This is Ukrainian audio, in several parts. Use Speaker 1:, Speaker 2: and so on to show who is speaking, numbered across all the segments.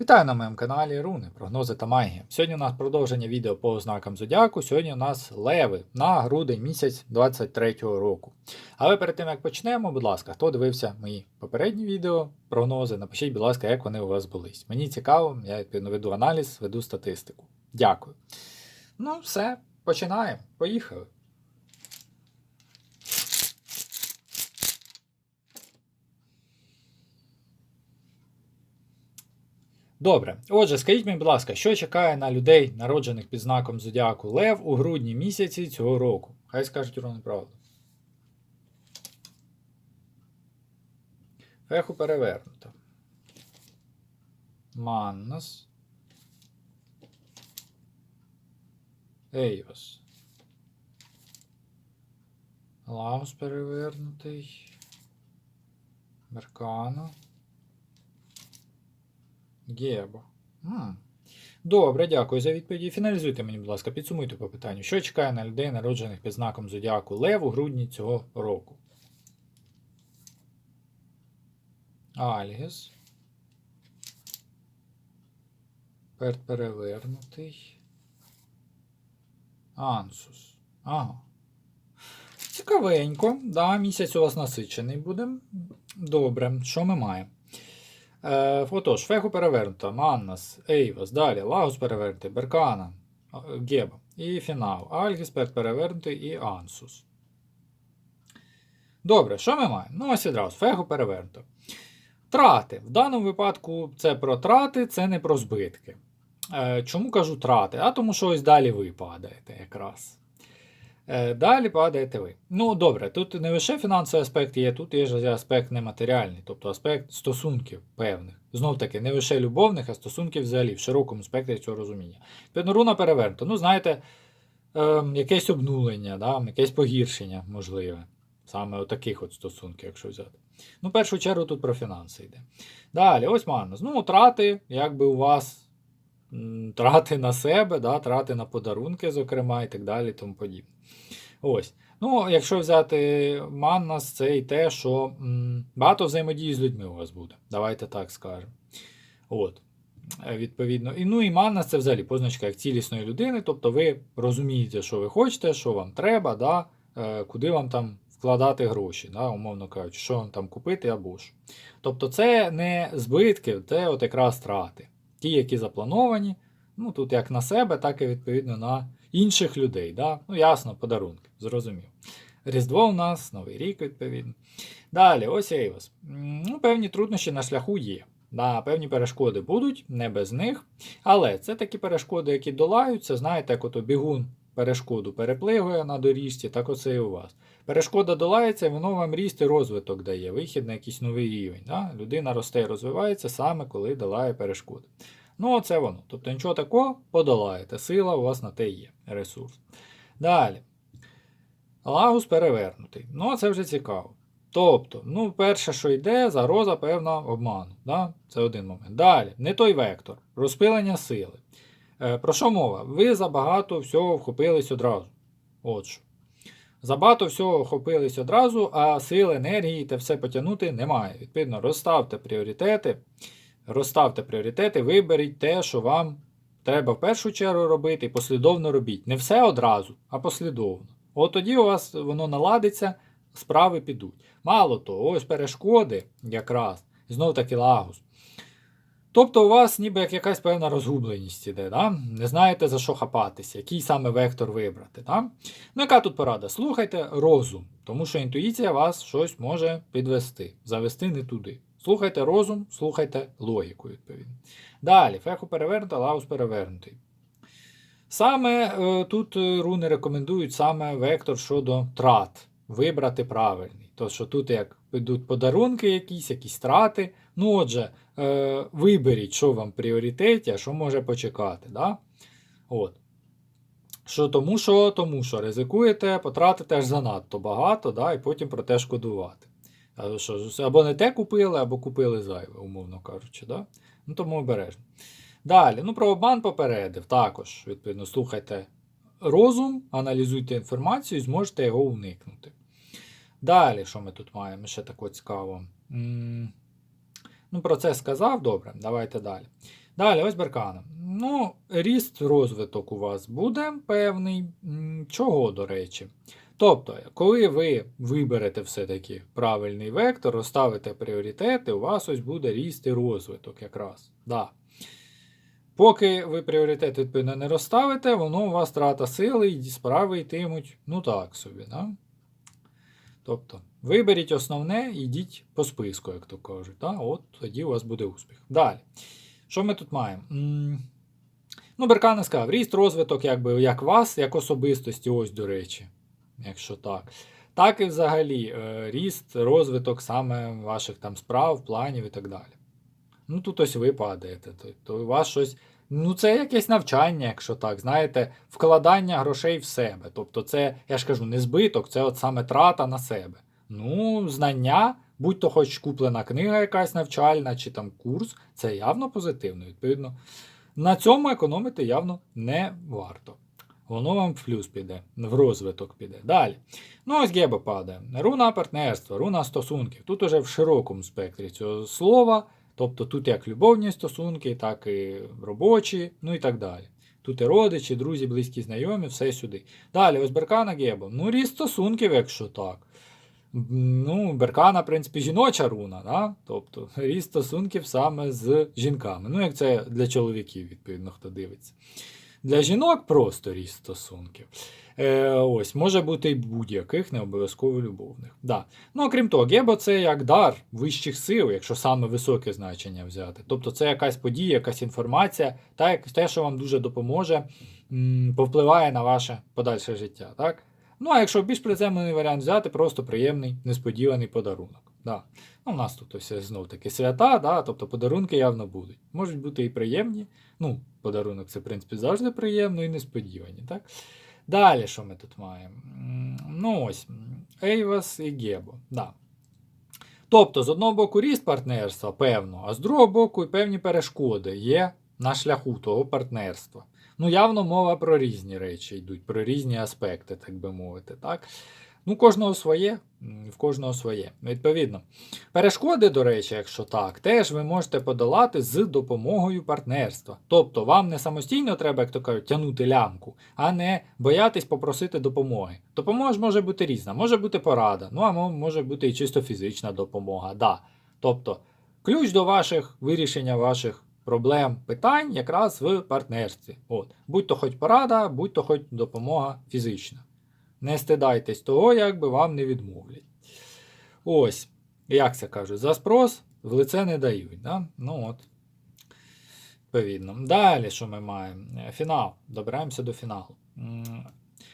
Speaker 1: Вітаю на моєму каналі Руни, прогнози та магія. Сьогодні у нас продовження відео по ознакам зодіаку. Сьогодні у нас леви на грудень місяць 23-го року. Але перед тим як почнемо, будь ласка, хто дивився мої попередні відео, прогнози, напишіть, будь ласка, як вони у вас були. Мені цікаво, я відповідно веду аналіз, веду статистику. Дякую. Ну, все, починаємо. Поїхали. Добре, отже, скажіть мені, будь ласка, що чекає на людей, народжених під знаком Зодіаку Лев у грудні місяці цього року? Хай скажуть ровно правду. Феху перевернуто. Маннос. Ейос. Лаус перевернутий. Меркано. Гебо. Добре, дякую за відповіді. Фіналізуйте мені, будь ласка, підсумуйте по питанню. Що чекає на людей, народжених під знаком Зодіаку Лев у грудні цього року? Альгіс. Перт перевернутий. Ансус. Ага. Цікавенько. Да, місяць у вас насичений буде. Добре, що ми маємо? Е, отож, Феху перевернуто, Маннас, Ейвас, далі, Лагус перевернутий, Беркана, Геба і фінал. Альгіспер перевернутий і Ансус. Добре, що ми маємо? Ну, ось відразу, Феху перевернуто. Трати. В даному випадку це про трати, це не про збитки. Е, чому кажу трати? А тому що ось далі ви падаєте якраз. Е, Далі падаєте ви. Ну, добре, тут не лише фінансовий аспект є, тут є ж аспект нематеріальний, тобто аспект стосунків певних. Знов таки, не лише любовних, а стосунків взагалі в широкому спектрі цього розуміння. Пеноруна перевернута. Ну, знаєте, е, якесь обнулення, да, якесь погіршення можливе. Саме от таких от стосунків, якщо взяти. Ну, в першу чергу тут про фінанси йде. Далі, ось Манус. Ну, трати, якби у вас трати на себе, да, трати на подарунки, зокрема, і так далі, тому подібне. Ось. Ну, якщо взяти Маннас, це і те, що багато взаємодії з людьми у вас буде. Давайте так скажемо. От. Е, Відповідно. І, ну і Маннас це взагалі позначка як цілісної людини, тобто ви розумієте, що ви хочете, що вам треба, да, е, куди вам там вкладати гроші, да, умовно кажучи, що вам там купити або що. Тобто це не збитки, це от якраз трати. Ті, які заплановані, ну тут як на себе, так і відповідно на інших людей. Да? Ну, ясно, подарунки, зрозумів. Різдво у нас, Новий рік, відповідно. Далі, ось Ейвос. Ну, певні труднощі на шляху є. Да, певні перешкоди будуть, не без них. Але це такі перешкоди, які долаються. Знаєте, як ото бігун перешкоду перепливує на доріжці, так оце і у вас. Перешкода долається, і воно вам ріст і розвиток дає, вихід на якийсь новий рівень. Да? Людина росте і розвивається саме коли долає перешкоди. Ну, оце воно. Тобто нічого такого подолаєте. Сила у вас на те є, ресурс. Далі. Лагус перевернутий. Ну, це вже цікаво. Тобто, ну, перше, що йде, загроза певна обману. Да? Це один момент. Далі, не той вектор, розпилення сили. Е, про що мова? Ви забагато всього вхопились одразу. От що. Забагато всього вхопились одразу, а сил, енергії та все потягнути немає. Відповідно, розставте пріоритети. Розставте пріоритети, виберіть те, що вам треба в першу чергу робити, і послідовно робіть. Не все одразу, а послідовно. От тоді у вас воно наладиться, справи підуть. Мало того, ось перешкоди якраз, знов таки лагус. Тобто у вас ніби як якась певна розгубленість іде, да? не знаєте за що хапатися, який саме вектор вибрати. Да? Ну, яка тут порада? Слухайте розум, тому що інтуїція вас щось може підвести, завести не туди. Слухайте розум, слухайте логіку, відповідно. Далі, феху перевернута, лаус перевернутий. Саме е, тут е, руни рекомендують саме вектор щодо трат. Вибрати правильний. То, що тут як йдуть подарунки, якісь, якісь трати. Ну, отже, е, виберіть, що вам в пріоритеті, а що може почекати. Да? От. Що тому, що тому що ризикуєте, потратите аж занадто багато, да, і потім про те шкодувати. Або не те купили, або купили зайве, умовно кажучи. Да? Ну, тому обережно. Далі, ну про обман попередив. Також, відповідно, слухайте розум, аналізуйте інформацію і зможете його уникнути. Далі, що ми тут маємо? Ще таке цікаво. Ну, про це сказав, добре, давайте далі. Далі, ось Беркана. Ну, ріст розвиток у вас буде певний. Чого, до речі? Тобто, коли ви виберете все-таки правильний вектор, розставите пріоритети, у вас ось буде ріст і розвиток якраз. Да. Поки ви пріоритет відповідно не розставите, воно у вас трата сили і справи йтимуть, ну так собі. Да? Тобто, виберіть основне і йдіть по списку, як то кажуть. Да? От тоді у вас буде успіх. Далі. Що ми тут маємо? Ну, Беркана сказав, ріст розвиток, якби як вас, як особистості, ось до речі, якщо так. Так і взагалі е, ріст, розвиток саме ваших там справ, планів і так далі. Ну, тут ось ви падаєте, то, то у вас щось. Ну, це якесь навчання, якщо так, знаєте, вкладання грошей в себе. Тобто, це, я ж кажу, не збиток, це от саме трата на себе. Ну, знання, будь то хоч куплена книга якась навчальна, чи там курс, це явно позитивно. Відповідно, на цьому економити явно не варто. Воно вам в плюс піде, в розвиток піде. Далі. Ну, ось Геба падає. Руна партнерства, руна стосунків. Тут уже в широкому спектрі цього слова. Тобто тут як любовні стосунки, так і робочі, ну і так далі. Тут і родичі, друзі, близькі, знайомі, все сюди. Далі, ось Беркана Геба. Ну, ріст стосунків, якщо так. Ну, Беркана, в принципі, жіноча руна, да? тобто ріст стосунків саме з жінками. Ну, як це для чоловіків, відповідно, хто дивиться. Для жінок просто ріст стосунків. Е, ось, може бути і будь-яких, не обов'язково любовних. Да. Ну, окрім того, гебо це як дар вищих сил, якщо саме високе значення взяти. Тобто це якась подія, якась інформація, та те, що вам дуже допоможе, м, повпливає на ваше подальше життя. Так? Ну, а якщо більш приземлений варіант взяти, просто приємний, несподіваний подарунок. Да. Ну, у нас тут ось знов таки свята, да, тобто подарунки явно будуть. Можуть бути і приємні. Ну, подарунок це, в принципі, завжди приємно і несподівані. Так? Далі, що ми тут маємо? Ну, ось, Ейвас і Гебо. Да. Тобто, з одного боку, ріст партнерства, певно, а з другого боку, і певні перешкоди є на шляху того партнерства. Ну, явно мова про різні речі йдуть, про різні аспекти, так би мовити. Так? Ну, кожного своє, в кожного своє. Відповідно. Перешкоди, до речі, якщо так, теж ви можете подолати з допомогою партнерства. Тобто вам не самостійно треба, як то кажуть, тягнути лямку, а не боятись попросити допомоги. Допомога ж може бути різна, може бути порада, ну а може бути і чисто фізична допомога. Да. Тобто, ключ до ваших вирішення ваших проблем, питань якраз в партнерстві. От. Будь то хоч порада, будь то хоч допомога фізична. Не стидайтесь того, як би вам не відмовлять. Ось, як це кажуть, за спрос в лице не дають. Да? Ну от. Відповідно. Далі, що ми маємо? Фінал. Добираємося до фіналу.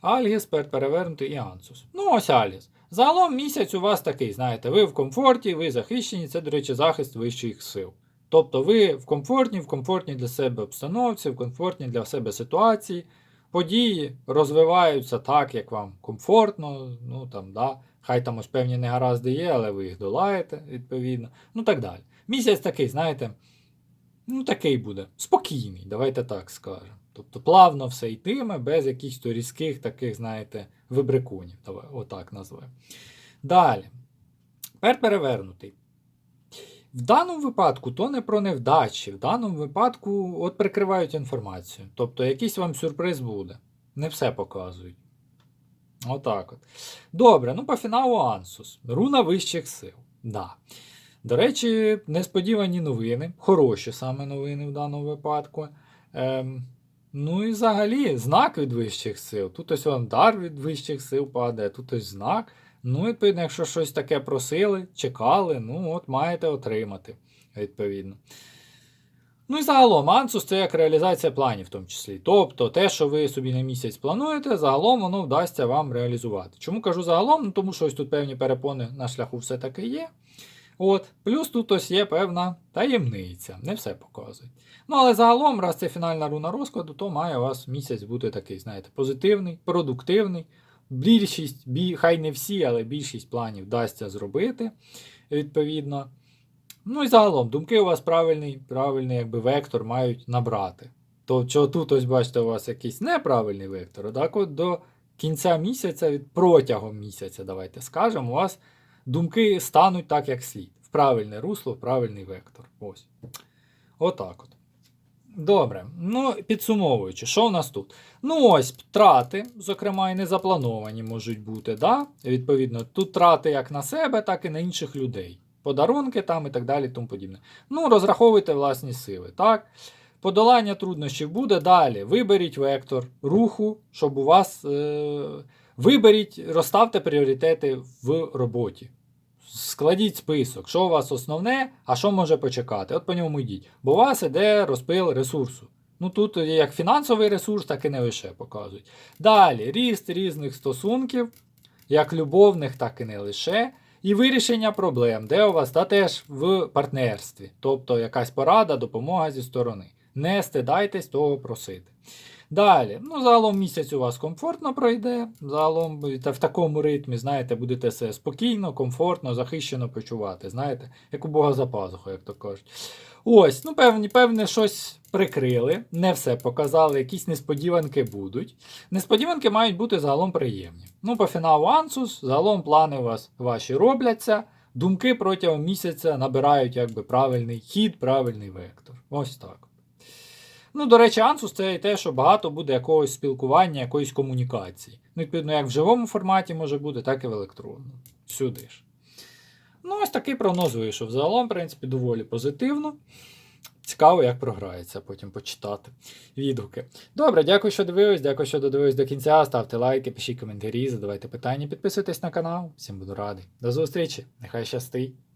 Speaker 1: Альгіс, перевернутий і Ансус. Ну, ось Альгіс. Загалом місяць у вас такий, знаєте, ви в комфорті, ви захищені, це, до речі, захист вищих сил. Тобто ви в комфортній, в комфортній для себе обстановці, в комфортній для себе ситуації. Події розвиваються так, як вам комфортно. Ну там, да. Хай там ось певні негаразди є, але ви їх долаєте, відповідно. Ну так далі. Місяць такий, знаєте, ну такий буде. Спокійний, давайте так скажемо. Тобто плавно все йтиме, без якихось то різких таких, знаєте, вибрикунів. Давай, отак назвемо. Далі. Тепер перевернутий. В даному випадку то не про невдачі. В даному випадку от прикривають інформацію. Тобто якийсь вам сюрприз буде. Не все показують. Отак от. Добре, ну по фіналу Ансус. Руна вищих сил. Да. До речі, несподівані новини, хороші саме новини в даному випадку. Ем, ну і взагалі знак від вищих сил. Тут ось вам дар від вищих сил падає, тут ось знак. Ну, відповідно, якщо щось таке просили, чекали, ну от маєте отримати, відповідно. Ну і загалом, ансус це як реалізація планів, в тому числі. Тобто, те, що ви собі на місяць плануєте, загалом воно вдасться вам реалізувати. Чому кажу загалом? Ну, тому що ось тут певні перепони на шляху все-таки є. От, Плюс тут ось є певна таємниця, не все показують. Ну, але загалом, раз це фінальна руна розкладу, то має у вас місяць бути такий, знаєте, позитивний, продуктивний. Більшість, бі, хай не всі, але більшість планів вдасться зробити, відповідно. Ну і загалом, думки у вас правильний, правильний якби, вектор мають набрати. То що тут ось бачите, у вас якийсь неправильний вектор, так от до кінця місяця, від протягом місяця, давайте скажемо, у вас думки стануть так, як слід. В правильне русло, в правильний вектор. Ось. Отак от. Добре. Ну, підсумовуючи, що в нас тут? Ну, ось втрати, зокрема, і незаплановані можуть бути. Да? Відповідно, тут трати як на себе, так і на інших людей. Подарунки там і так далі, тому подібне. Ну, розраховуйте власні сили, так? Подолання труднощів буде далі. Виберіть вектор руху, щоб у вас. Е- виберіть, розставте пріоритети в роботі. Складіть список, що у вас основне, а що може почекати. От по ньому йдіть. Бо у вас іде розпил ресурсу. Ну тут як фінансовий ресурс, так і не лише показують. Далі ріст різних стосунків, як любовних, так і не лише. І вирішення проблем, де у вас та теж в партнерстві, тобто якась порада, допомога зі сторони. Не стидайтесь того просити. Далі, ну загалом місяць у вас комфортно пройде. Загалом будете в такому ритмі, знаєте, будете себе спокійно, комфортно, захищено почувати. Знаєте, як у Бога за пазухою, як то кажуть. Ось, ну певні, певне, щось прикрили, не все показали, якісь несподіванки будуть. Несподіванки мають бути загалом приємні. Ну, по фіналу Ансус, загалом плани у вас ваші робляться. Думки протягом місяця набирають якби правильний хід, правильний вектор. Ось так. Ну, до речі, Ансус це і те, що багато буде якогось спілкування, якоїсь комунікації. Ну, відповідно, як в живому форматі може бути, так і в електронному. Сюди ж. Ну, ось такий прогноз вийшов. Загалом, в принципі, доволі позитивно. Цікаво, як програється, потім почитати відгуки. Добре, дякую, що дивились, дякую, що додивились до кінця. Ставте лайки, пишіть коментарі, задавайте питання, підписуйтесь на канал. Всім буду радий. До зустрічі, нехай щастить!